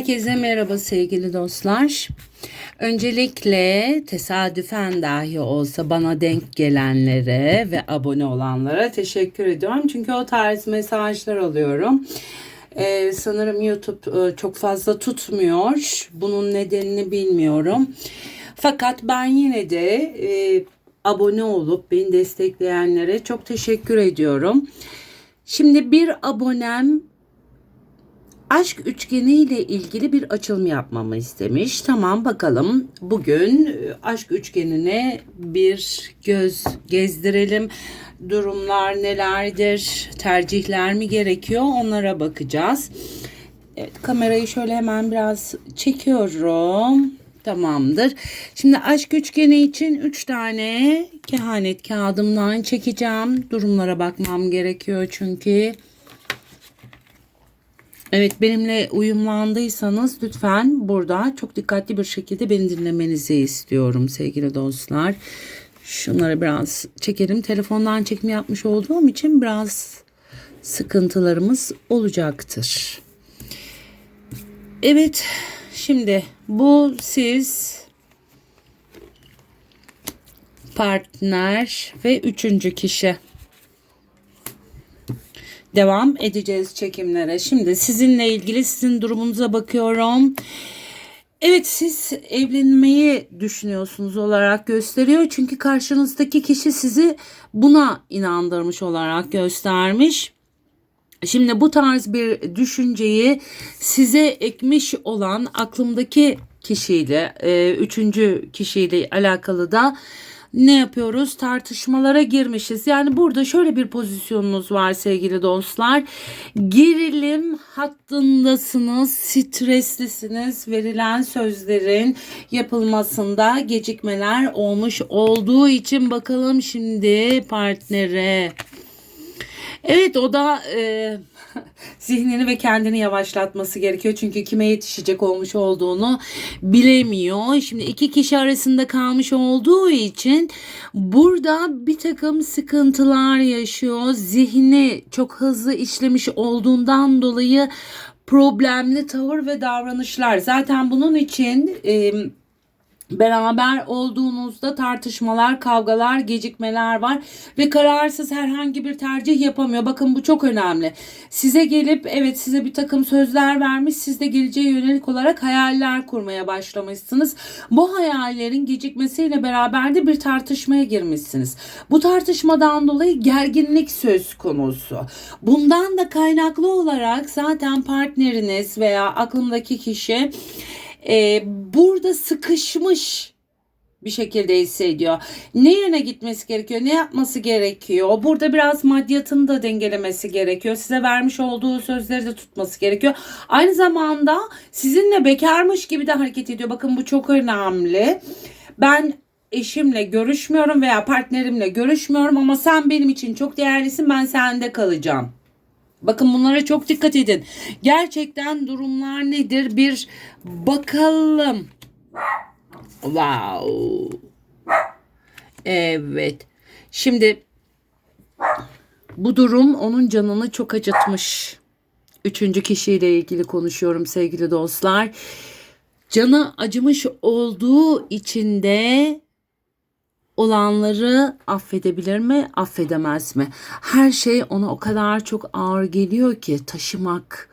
Herkese merhaba sevgili dostlar. Öncelikle tesadüfen dahi olsa bana denk gelenlere ve abone olanlara teşekkür ediyorum. Çünkü o tarz mesajlar alıyorum. Ee, sanırım YouTube e, çok fazla tutmuyor. Bunun nedenini bilmiyorum. Fakat ben yine de e, abone olup beni destekleyenlere çok teşekkür ediyorum. Şimdi bir abonem aşk üçgeni ile ilgili bir açılım yapmamı istemiş. Tamam bakalım bugün e, aşk üçgenine bir göz gezdirelim. Durumlar nelerdir? Tercihler mi gerekiyor? Onlara bakacağız. Evet kamerayı şöyle hemen biraz çekiyorum. Tamamdır. Şimdi aşk üçgeni için 3 tane kehanet kağıdımdan çekeceğim. Durumlara bakmam gerekiyor çünkü. Evet benimle uyumlandıysanız lütfen burada çok dikkatli bir şekilde beni dinlemenizi istiyorum sevgili dostlar. Şunları biraz çekerim. Telefondan çekim yapmış olduğum için biraz sıkıntılarımız olacaktır. Evet şimdi bu siz partner ve üçüncü kişi devam edeceğiz çekimlere. Şimdi sizinle ilgili sizin durumunuza bakıyorum. Evet siz evlenmeyi düşünüyorsunuz olarak gösteriyor. Çünkü karşınızdaki kişi sizi buna inandırmış olarak göstermiş. Şimdi bu tarz bir düşünceyi size ekmiş olan aklımdaki kişiyle, e, üçüncü kişiyle alakalı da ne yapıyoruz? Tartışmalara girmişiz. Yani burada şöyle bir pozisyonunuz var sevgili dostlar. Gerilim hattındasınız, streslisiniz. Verilen sözlerin yapılmasında gecikmeler olmuş olduğu için bakalım şimdi partnere. Evet o da e, zihnini ve kendini yavaşlatması gerekiyor. Çünkü kime yetişecek olmuş olduğunu bilemiyor. Şimdi iki kişi arasında kalmış olduğu için burada bir takım sıkıntılar yaşıyor. Zihni çok hızlı işlemiş olduğundan dolayı problemli tavır ve davranışlar. Zaten bunun için... E, Beraber olduğunuzda tartışmalar, kavgalar, gecikmeler var ve kararsız herhangi bir tercih yapamıyor. Bakın bu çok önemli. Size gelip evet size bir takım sözler vermiş. Siz de geleceğe yönelik olarak hayaller kurmaya başlamışsınız. Bu hayallerin gecikmesiyle beraber de bir tartışmaya girmişsiniz. Bu tartışmadan dolayı gerginlik söz konusu. Bundan da kaynaklı olarak zaten partneriniz veya aklımdaki kişi e, burada sıkışmış bir şekilde hissediyor. Ne yöne gitmesi gerekiyor? Ne yapması gerekiyor? Burada biraz maddiyatını da dengelemesi gerekiyor. Size vermiş olduğu sözleri de tutması gerekiyor. Aynı zamanda sizinle bekarmış gibi de hareket ediyor. Bakın bu çok önemli. Ben eşimle görüşmüyorum veya partnerimle görüşmüyorum ama sen benim için çok değerlisin. Ben sende kalacağım. Bakın bunlara çok dikkat edin. Gerçekten durumlar nedir? Bir bakalım. Wow. Evet. Şimdi bu durum onun canını çok acıtmış. Üçüncü kişiyle ilgili konuşuyorum sevgili dostlar. Canı acımış olduğu için de olanları affedebilir mi, affedemez mi? Her şey ona o kadar çok ağır geliyor ki taşımak,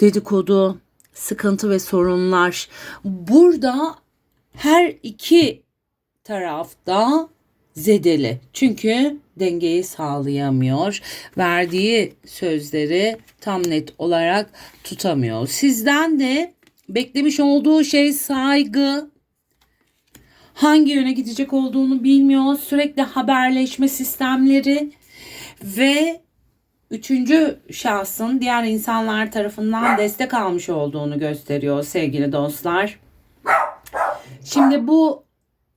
dedikodu, sıkıntı ve sorunlar. Burada her iki tarafta zedeli. Çünkü dengeyi sağlayamıyor. Verdiği sözleri tam net olarak tutamıyor. Sizden de beklemiş olduğu şey saygı, hangi yöne gidecek olduğunu bilmiyor. Sürekli haberleşme sistemleri ve üçüncü şahsın diğer insanlar tarafından destek almış olduğunu gösteriyor sevgili dostlar. Şimdi bu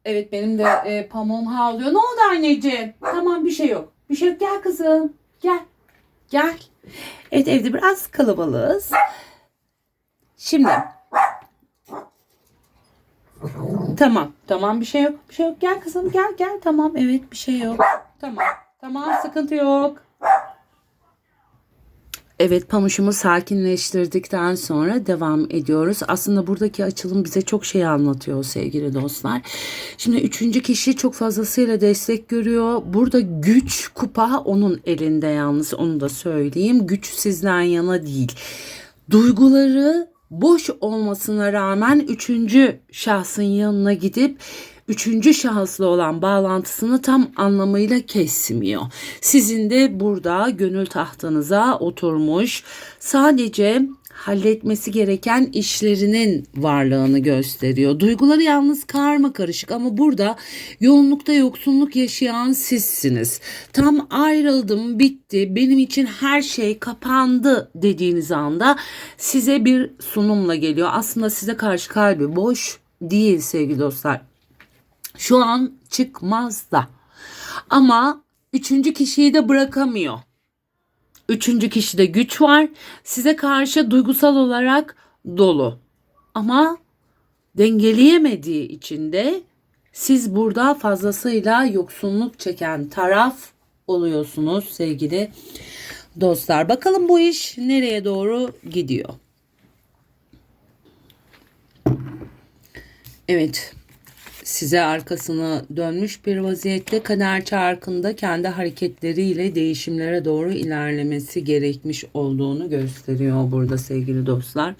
evet benim de e, pamuğum havlıyor. Ne oldu anneciğim? Tamam bir şey yok. Bir şey yok. Gel kızım. Gel. Gel. Evet evde biraz kalabalığız. Şimdi Tamam. Tamam bir şey yok. Bir şey yok. Gel kızım gel gel. Tamam evet bir şey yok. Tamam. Tamam sıkıntı yok. Evet pamuşumu sakinleştirdikten sonra devam ediyoruz. Aslında buradaki açılım bize çok şey anlatıyor sevgili dostlar. Şimdi üçüncü kişi çok fazlasıyla destek görüyor. Burada güç kupa onun elinde yalnız onu da söyleyeyim. Güç sizden yana değil. Duyguları boş olmasına rağmen üçüncü şahsın yanına gidip üçüncü şahısla olan bağlantısını tam anlamıyla kesmiyor. Sizin de burada gönül tahtınıza oturmuş sadece halletmesi gereken işlerinin varlığını gösteriyor. Duyguları yalnız karma karışık ama burada yoğunlukta yoksunluk yaşayan sizsiniz. Tam ayrıldım, bitti, benim için her şey kapandı dediğiniz anda size bir sunumla geliyor. Aslında size karşı kalbi boş değil sevgili dostlar. Şu an çıkmaz da. Ama üçüncü kişiyi de bırakamıyor. Üçüncü kişide güç var. Size karşı duygusal olarak dolu. Ama dengeleyemediği için de siz burada fazlasıyla yoksunluk çeken taraf oluyorsunuz sevgili dostlar. Bakalım bu iş nereye doğru gidiyor? Evet size arkasını dönmüş bir vaziyette kader çarkında kendi hareketleriyle değişimlere doğru ilerlemesi gerekmiş olduğunu gösteriyor burada sevgili dostlar.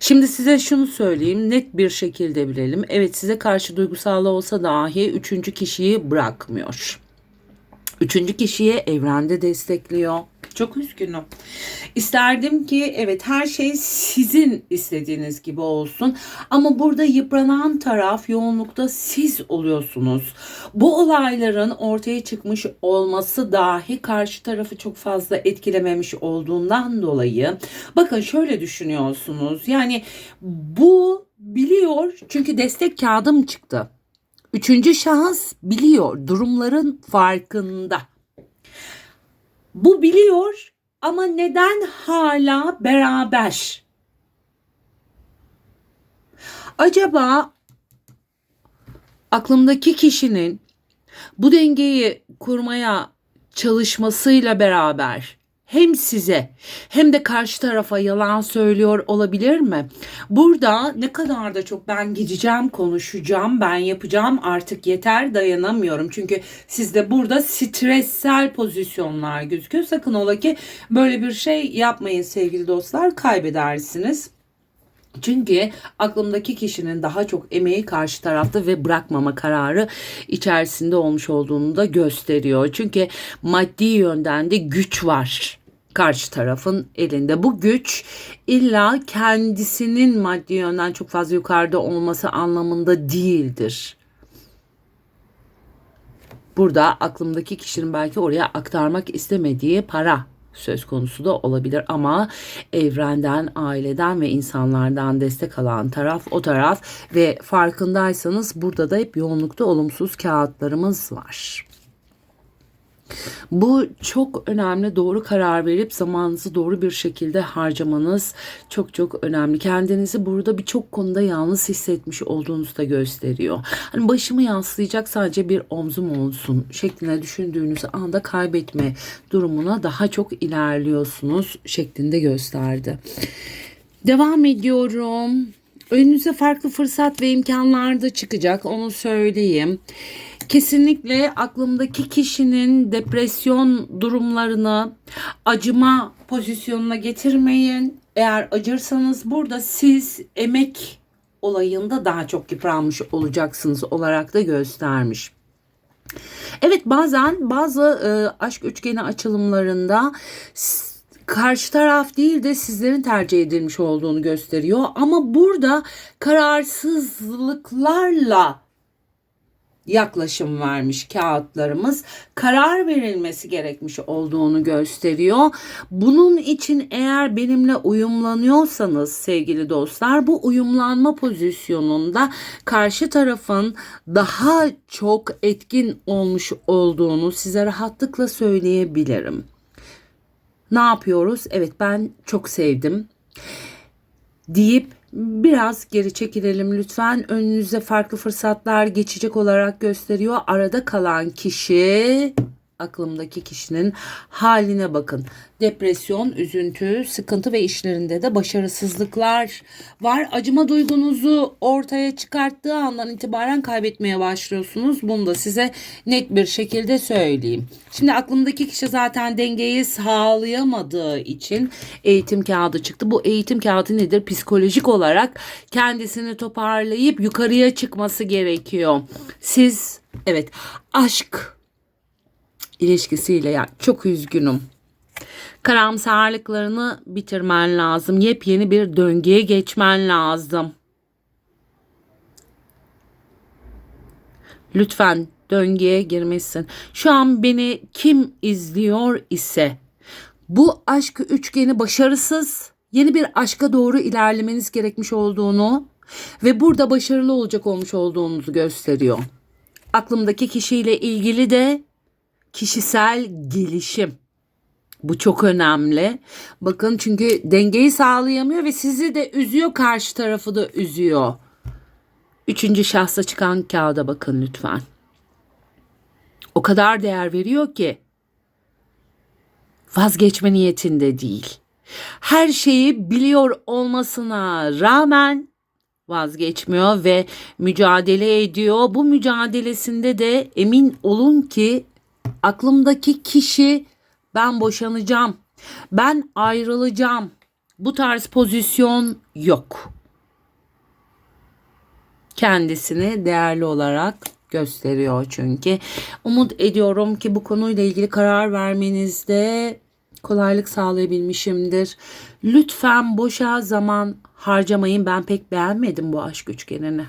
Şimdi size şunu söyleyeyim net bir şekilde bilelim. Evet size karşı duygusallı olsa dahi üçüncü kişiyi bırakmıyor. Üçüncü kişiye evrende destekliyor. Çok üzgünüm. İsterdim ki evet her şey sizin istediğiniz gibi olsun. Ama burada yıpranan taraf yoğunlukta siz oluyorsunuz. Bu olayların ortaya çıkmış olması dahi karşı tarafı çok fazla etkilememiş olduğundan dolayı. Bakın şöyle düşünüyorsunuz. Yani bu biliyor çünkü destek kağıdım çıktı. Üçüncü şahıs biliyor durumların farkında. Bu biliyor ama neden hala beraber? Acaba aklımdaki kişinin bu dengeyi kurmaya çalışmasıyla beraber hem size hem de karşı tarafa yalan söylüyor olabilir mi? Burada ne kadar da çok ben gideceğim, konuşacağım, ben yapacağım artık yeter dayanamıyorum. Çünkü sizde burada stressel pozisyonlar gözüküyor. Sakın ola ki böyle bir şey yapmayın sevgili dostlar kaybedersiniz. Çünkü aklımdaki kişinin daha çok emeği karşı tarafta ve bırakmama kararı içerisinde olmuş olduğunu da gösteriyor. Çünkü maddi yönden de güç var karşı tarafın elinde. Bu güç illa kendisinin maddi yönden çok fazla yukarıda olması anlamında değildir. Burada aklımdaki kişinin belki oraya aktarmak istemediği para söz konusu da olabilir ama evrenden, aileden ve insanlardan destek alan taraf o taraf ve farkındaysanız burada da hep yoğunlukta olumsuz kağıtlarımız var. Bu çok önemli. Doğru karar verip zamanınızı doğru bir şekilde harcamanız çok çok önemli. Kendinizi burada birçok konuda yalnız hissetmiş olduğunuzu da gösteriyor. Hani başımı yansıyacak sadece bir omzum olsun şeklinde düşündüğünüz anda kaybetme durumuna daha çok ilerliyorsunuz şeklinde gösterdi. Devam ediyorum. Önünüze farklı fırsat ve imkanlar da çıkacak onu söyleyeyim. Kesinlikle aklımdaki kişinin depresyon durumlarını acıma pozisyonuna getirmeyin. Eğer acırsanız burada siz emek olayında daha çok yıpranmış olacaksınız olarak da göstermiş. Evet bazen bazı e, aşk üçgeni açılımlarında karşı taraf değil de sizlerin tercih edilmiş olduğunu gösteriyor. Ama burada kararsızlıklarla yaklaşım vermiş kağıtlarımız karar verilmesi gerekmiş olduğunu gösteriyor. Bunun için eğer benimle uyumlanıyorsanız sevgili dostlar bu uyumlanma pozisyonunda karşı tarafın daha çok etkin olmuş olduğunu size rahatlıkla söyleyebilirim. Ne yapıyoruz? Evet ben çok sevdim deyip Biraz geri çekilelim lütfen. Önünüze farklı fırsatlar geçecek olarak gösteriyor. Arada kalan kişi aklımdaki kişinin haline bakın. Depresyon, üzüntü, sıkıntı ve işlerinde de başarısızlıklar var. Acıma duygunuzu ortaya çıkarttığı andan itibaren kaybetmeye başlıyorsunuz. Bunu da size net bir şekilde söyleyeyim. Şimdi aklımdaki kişi zaten dengeyi sağlayamadığı için eğitim kağıdı çıktı. Bu eğitim kağıdı nedir? Psikolojik olarak kendisini toparlayıp yukarıya çıkması gerekiyor. Siz evet aşk ilişkisiyle ya çok üzgünüm. Karamsarlıklarını bitirmen lazım. Yepyeni bir döngüye geçmen lazım. Lütfen döngüye girmesin. Şu an beni kim izliyor ise bu aşk üçgeni başarısız yeni bir aşka doğru ilerlemeniz gerekmiş olduğunu ve burada başarılı olacak olmuş olduğunuzu gösteriyor. Aklımdaki kişiyle ilgili de kişisel gelişim. Bu çok önemli. Bakın çünkü dengeyi sağlayamıyor ve sizi de üzüyor, karşı tarafı da üzüyor. Üçüncü şahsa çıkan kağıda bakın lütfen. O kadar değer veriyor ki vazgeçme niyetinde değil. Her şeyi biliyor olmasına rağmen vazgeçmiyor ve mücadele ediyor. Bu mücadelesinde de emin olun ki aklımdaki kişi ben boşanacağım. Ben ayrılacağım. Bu tarz pozisyon yok. Kendisini değerli olarak gösteriyor çünkü. Umut ediyorum ki bu konuyla ilgili karar vermenizde kolaylık sağlayabilmişimdir. Lütfen boşa zaman harcamayın. Ben pek beğenmedim bu aşk üçgenini.